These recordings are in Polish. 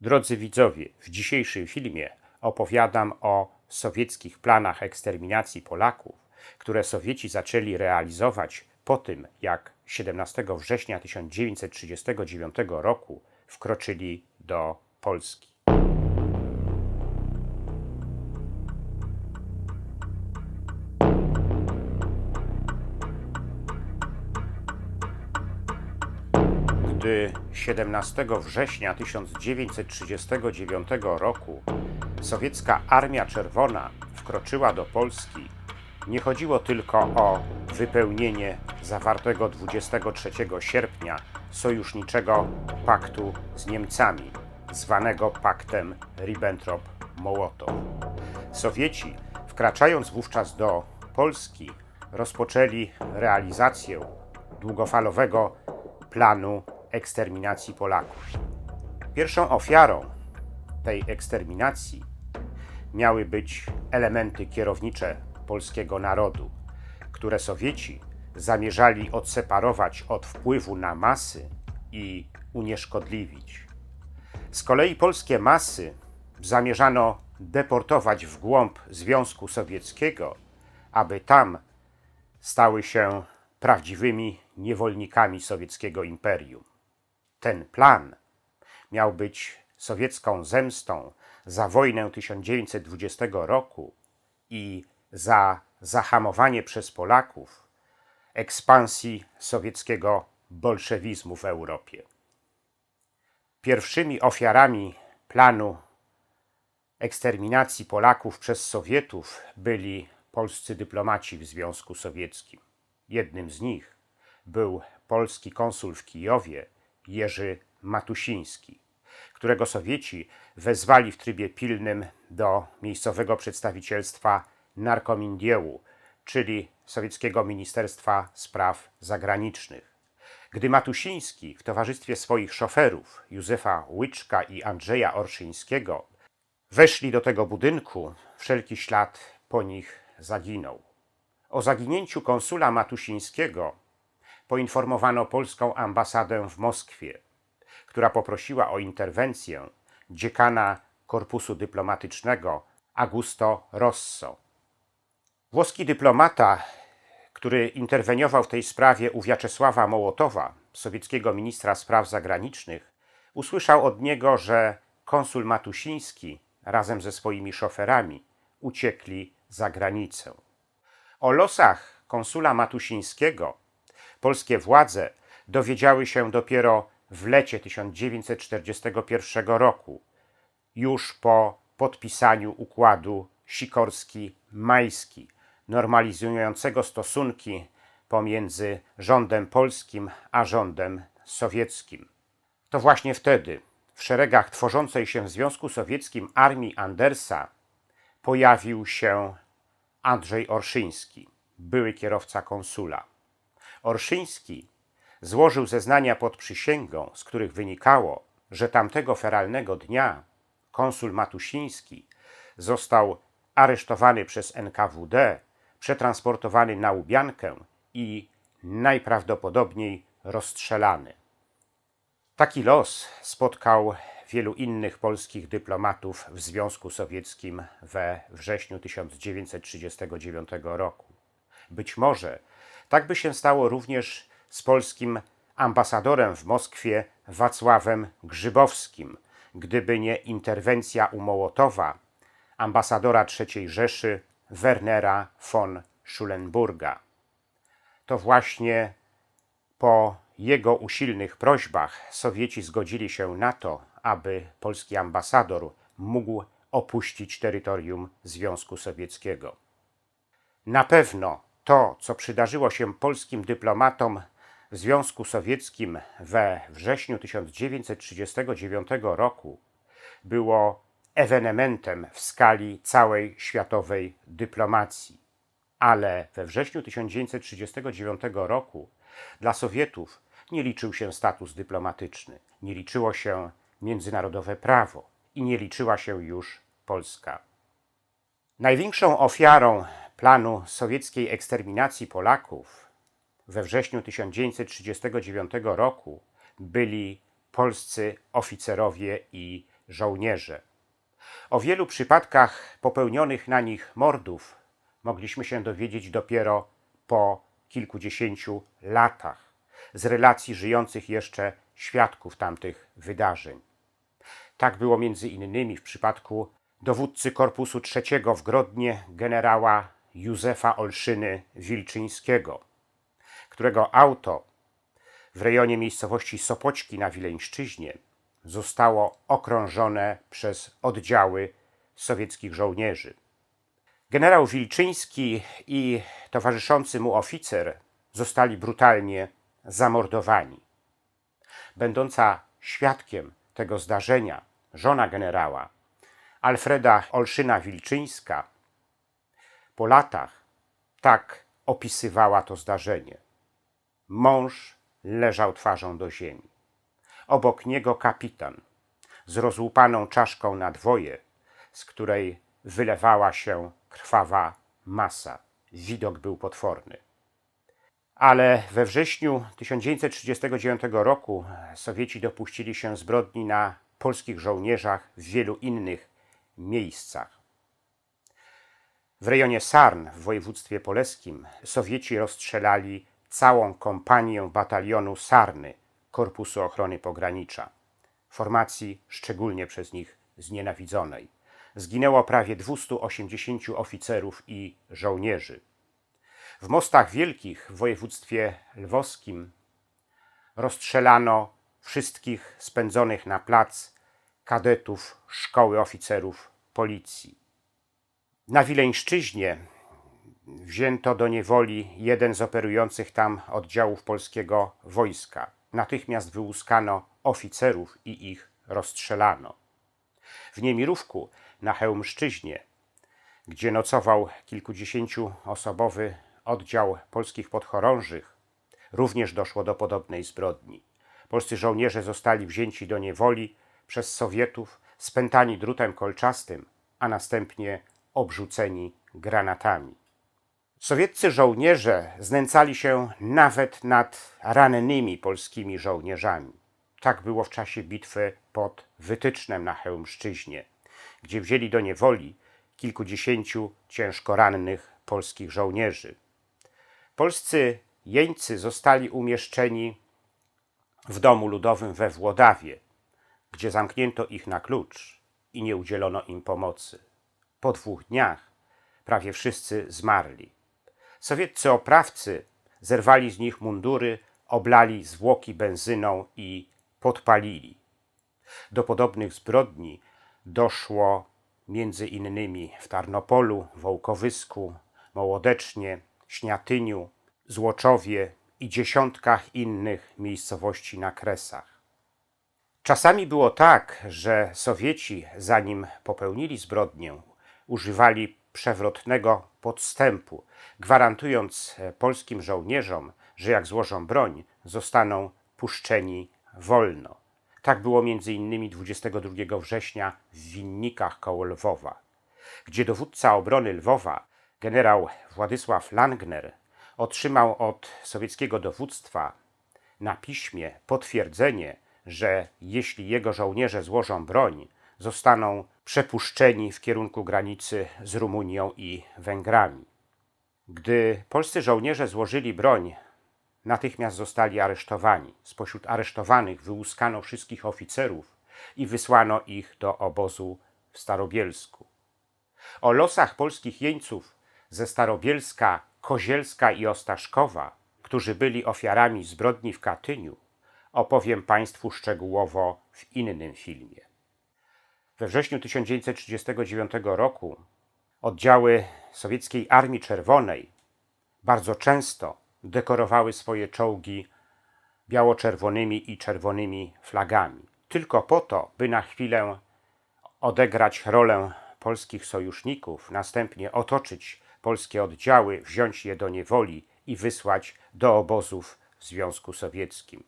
Drodzy widzowie, w dzisiejszym filmie opowiadam o sowieckich planach eksterminacji Polaków, które Sowieci zaczęli realizować po tym, jak 17 września 1939 roku wkroczyli do Polski. 17 września 1939 roku sowiecka Armia Czerwona wkroczyła do Polski, nie chodziło tylko o wypełnienie zawartego 23 sierpnia sojuszniczego paktu z Niemcami, zwanego paktem Ribbentrop-Mołotow. Sowieci, wkraczając wówczas do Polski, rozpoczęli realizację długofalowego planu eksterminacji Polaków. Pierwszą ofiarą tej eksterminacji miały być elementy kierownicze polskiego narodu, które Sowieci zamierzali odseparować od wpływu na masy i unieszkodliwić. Z kolei polskie masy zamierzano deportować w głąb Związku Sowieckiego, aby tam stały się prawdziwymi niewolnikami sowieckiego imperium. Ten plan miał być sowiecką zemstą za wojnę 1920 roku i za zahamowanie przez Polaków ekspansji sowieckiego bolszewizmu w Europie. Pierwszymi ofiarami planu eksterminacji Polaków przez Sowietów byli polscy dyplomaci w Związku Sowieckim. Jednym z nich był polski konsul w Kijowie Jerzy Matusiński, którego Sowieci wezwali w trybie pilnym do miejscowego przedstawicielstwa Narkomindiełu, czyli sowieckiego Ministerstwa Spraw Zagranicznych. Gdy Matusiński w towarzystwie swoich szoferów Józefa Łyczka i Andrzeja Orszyńskiego weszli do tego budynku, wszelki ślad po nich zaginął. O zaginięciu konsula Matusińskiego poinformowano polską ambasadę w Moskwie, która poprosiła o interwencję dziekana korpusu dyplomatycznego Augusto Rosso. Włoski dyplomata, który interweniował w tej sprawie u Wiaczesława Mołotowa, sowieckiego ministra spraw zagranicznych, usłyszał od niego, że konsul Matusiński razem ze swoimi szoferami uciekli za granicę. O losach konsula Matusińskiego polskie władze dowiedziały się dopiero w lecie 1941 roku, już po podpisaniu układu Sikorski-Majski, normalizującego stosunki pomiędzy rządem polskim a rządem sowieckim. To właśnie wtedy w szeregach tworzącej się w Związku Sowieckim armii Andersa pojawił się Andrzej Orszyński, były kierowca konsula. Orszyński złożył zeznania pod przysięgą, z których wynikało, że tamtego feralnego dnia konsul Matusiński został aresztowany przez NKWD, przetransportowany na Łubiankę i najprawdopodobniej rozstrzelany. Taki los spotkał wielu innych polskich dyplomatów w Związku Sowieckim we wrześniu 1939 roku. Być może tak by się stało również z polskim ambasadorem w Moskwie Wacławem Grzybowskim, gdyby nie interwencja u Mołotowa ambasadora III Rzeszy Wernera von Schulenburga. To właśnie po jego usilnych prośbach Sowieci zgodzili się na to, aby polski ambasador mógł opuścić terytorium Związku Sowieckiego. Na pewno to, co przydarzyło się polskim dyplomatom w Związku Sowieckim we wrześniu 1939 roku, było ewenementem w skali całej światowej dyplomacji. Ale we wrześniu 1939 roku dla Sowietów nie liczył się status dyplomatyczny, nie liczyło się międzynarodowe prawo i nie liczyła się już Polska. Największą ofiarą planu sowieckiej eksterminacji Polaków we wrześniu 1939 roku byli polscy oficerowie i żołnierze. O wielu przypadkach popełnionych na nich mordów mogliśmy się dowiedzieć dopiero po kilkudziesięciu latach z relacji żyjących jeszcze świadków tamtych wydarzeń. Tak było między innymi w przypadku dowódcy Korpusu III w Grodnie generała Józefa Olszyny Wilczyńskiego, którego auto w rejonie miejscowości Sopoćki na Wileńszczyźnie zostało okrążone przez oddziały sowieckich żołnierzy. Generał Wilczyński i towarzyszący mu oficer zostali brutalnie zamordowani. Będąca świadkiem tego zdarzenia, żona generała, Alfreda Olszyna-Wilczyńska, po latach tak opisywała to zdarzenie. Mąż leżał twarzą do ziemi. Obok niego kapitan z rozłupaną czaszką na dwoje, z której wylewała się krwawa masa. Widok był potworny. Ale we wrześniu 1939 roku Sowieci dopuścili się zbrodni na polskich żołnierzach w wielu innych miejscach. W rejonie Sarn w województwie polskim Sowieci rozstrzelali całą kompanię batalionu Sarny Korpusu Ochrony Pogranicza, formacji szczególnie przez nich znienawidzonej. Zginęło prawie 280 oficerów i żołnierzy. W Mostach Wielkich w województwie lwowskim rozstrzelano wszystkich spędzonych na plac kadetów Szkoły Oficerów Policji. Na Wileńszczyźnie wzięto do niewoli jeden z operujących tam oddziałów polskiego wojska. Natychmiast wyłuskano oficerów i ich rozstrzelano. W Niemirówku na Chełmszczyźnie, gdzie nocował kilkudziesięcioosobowy oddział polskich podchorążych, również doszło do podobnej zbrodni. Polscy żołnierze zostali wzięci do niewoli przez Sowietów, spętani drutem kolczastym, a następnie obrzuceni granatami. Sowieccy żołnierze znęcali się nawet nad rannymi polskimi żołnierzami. Tak było w czasie bitwy pod Wytycznem na Chełmszczyźnie, gdzie wzięli do niewoli kilkudziesięciu ciężko rannych polskich żołnierzy. Polscy jeńcy zostali umieszczeni w domu ludowym we Włodawie, gdzie zamknięto ich na klucz i nie udzielono im pomocy. Po dwóch dniach prawie wszyscy zmarli. Sowieccy oprawcy zerwali z nich mundury, oblali zwłoki benzyną i podpalili. Do podobnych zbrodni doszło między innymi w Tarnopolu, Wołkowysku, Mołodecznie, Śniatyniu, Złoczowie i dziesiątkach innych miejscowości na Kresach. Czasami było tak, że Sowieci, zanim popełnili zbrodnię, używali przewrotnego podstępu, gwarantując e, polskim żołnierzom, że jak złożą broń, zostaną puszczeni wolno. Tak było między innymi 22 września w Winnikach koło Lwowa, gdzie dowódca obrony Lwowa, generał Władysław Langner, otrzymał od sowieckiego dowództwa na piśmie potwierdzenie, że jeśli jego żołnierze złożą broń, zostaną przepuszczeni w kierunku granicy z Rumunią i Węgrami. Gdy polscy żołnierze złożyli broń, natychmiast zostali aresztowani. Spośród aresztowanych wyłuskano wszystkich oficerów i wysłano ich do obozu w Starobielsku. O losach polskich jeńców ze Starobielska, Kozielska i Ostaszkowa, którzy byli ofiarami zbrodni w Katyniu, opowiem Państwu szczegółowo w innym filmie. We wrześniu 1939 roku oddziały sowieckiej Armii Czerwonej bardzo często dekorowały swoje czołgi biało-czerwonymi i czerwonymi flagami. Tylko po to, by na chwilę odegrać rolę polskich sojuszników, następnie otoczyć polskie oddziały, wziąć je do niewoli i wysłać do obozów w Związku Sowieckim.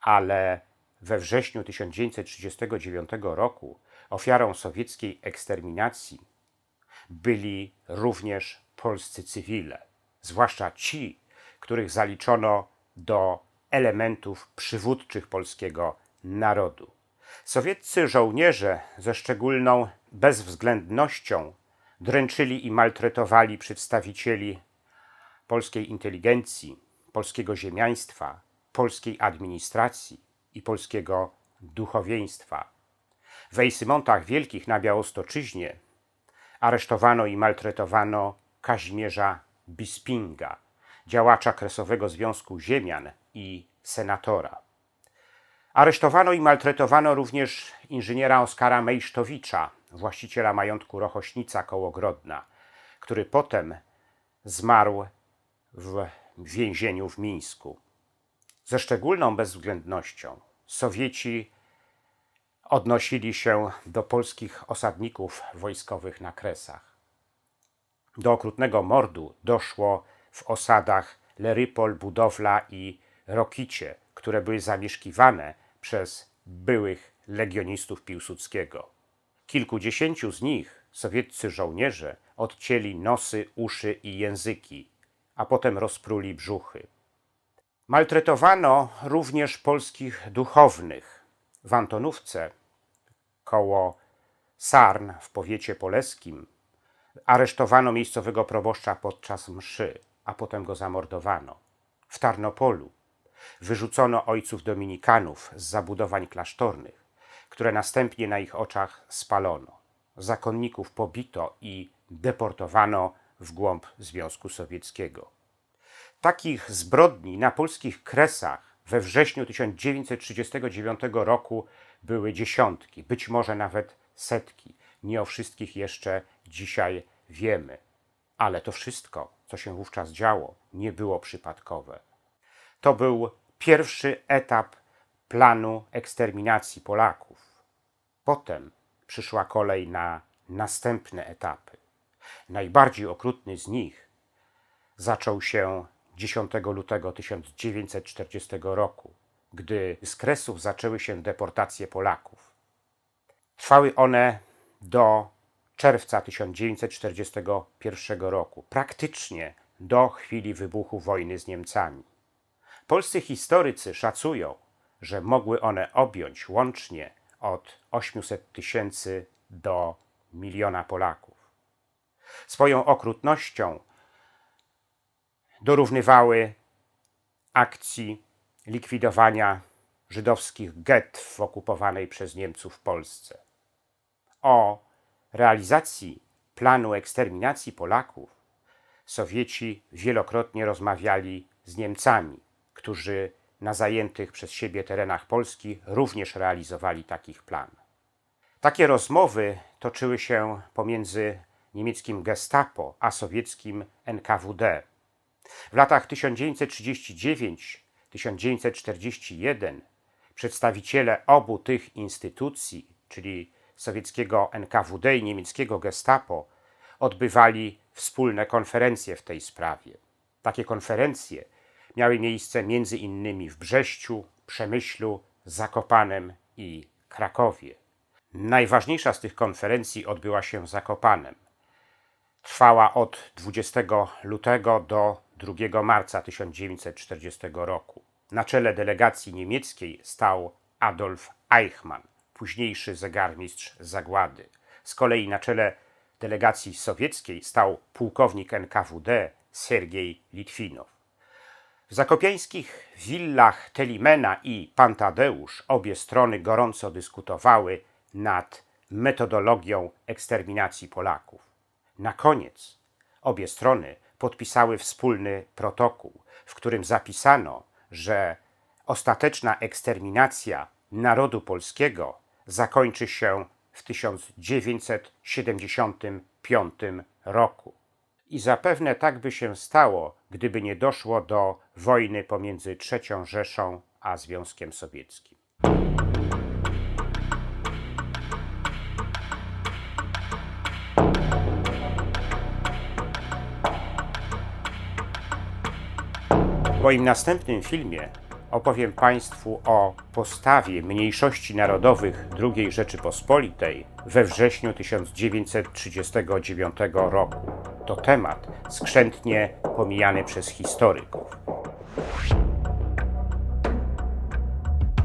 Ale we wrześniu 1939 roku ofiarą sowieckiej eksterminacji byli również polscy cywile, zwłaszcza ci, których zaliczono do elementów przywódczych polskiego narodu. Sowieccy żołnierze ze szczególną bezwzględnością dręczyli i maltretowali przedstawicieli polskiej inteligencji, polskiego ziemiaństwa, polskiej administracji i polskiego duchowieństwa. W Ejsymontach Wielkich na Białostoczyźnie aresztowano i maltretowano Kazimierza Bispinga, działacza Kresowego Związku Ziemian i senatora. Aresztowano i maltretowano również inżyniera Oskara Mejsztowicza, właściciela majątku Rochośnica koło Grodna, który potem zmarł w więzieniu w Mińsku. Ze szczególną bezwzględnością Sowieci odnosili się do polskich osadników wojskowych na Kresach. Do okrutnego mordu doszło w osadach Lerypol, Budowla i Rokicie, które były zamieszkiwane przez byłych legionistów Piłsudskiego. Kilkudziesięciu z nich sowieccy żołnierze odcięli nosy, uszy i języki, a potem rozpruli brzuchy. Maltretowano również polskich duchownych. W Antonówce, koło Sarn w powiecie poleskim, aresztowano miejscowego proboszcza podczas mszy, a potem go zamordowano. W Tarnopolu wyrzucono ojców dominikanów z zabudowań klasztornych, które następnie na ich oczach spalono. Zakonników pobito i deportowano w głąb Związku Sowieckiego. Takich zbrodni na polskich kresach we wrześniu 1939 roku były dziesiątki, być może nawet setki. Nie o wszystkich jeszcze dzisiaj wiemy. Ale to wszystko, co się wówczas działo, nie było przypadkowe. To był pierwszy etap planu eksterminacji Polaków. Potem przyszła kolej na następne etapy. Najbardziej okrutny z nich zaczął się 10 lutego 1940 roku, gdy z Kresów zaczęły się deportacje Polaków. Trwały one do czerwca 1941 roku, praktycznie do chwili wybuchu wojny z Niemcami. Polscy historycy szacują, że mogły one objąć łącznie od 800 tysięcy do miliona Polaków. Swoją okrutnością dorównywały akcji likwidowania żydowskich gett w okupowanej przez Niemców Polsce. O realizacji planu eksterminacji Polaków Sowieci wielokrotnie rozmawiali z Niemcami, którzy na zajętych przez siebie terenach Polski również realizowali takich plan. Takie rozmowy toczyły się pomiędzy niemieckim Gestapo a sowieckim NKWD. W latach 1939-1941 przedstawiciele obu tych instytucji, czyli sowieckiego NKWD i niemieckiego Gestapo, odbywali wspólne konferencje w tej sprawie. Takie konferencje miały miejsce między innymi w Brześciu, Przemyślu, Zakopanem i Krakowie. Najważniejsza z tych konferencji odbyła się w Zakopanem. Trwała od 20 lutego do 2 marca 1940 roku. Na czele delegacji niemieckiej stał Adolf Eichmann, późniejszy zegarmistrz zagłady. Z kolei na czele delegacji sowieckiej stał pułkownik NKWD Sergiej Litwinow. W zakopiańskich willach Telimena i Pantadeusz obie strony gorąco dyskutowały nad metodologią eksterminacji Polaków. Na koniec obie strony podpisały wspólny protokół, w którym zapisano, że ostateczna eksterminacja narodu polskiego zakończy się w 1975 roku. I zapewne tak by się stało, gdyby nie doszło do wojny pomiędzy III Rzeszą a Związkiem Sowieckim. W moim następnym filmie opowiem Państwu o postawie mniejszości narodowych II Rzeczypospolitej we wrześniu 1939 roku. To temat skrzętnie pomijany przez historyków.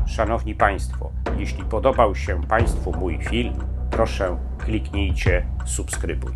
Szanowni Państwo, Jeśli podobał się Państwu mój film, proszę kliknijcie subskrybuj.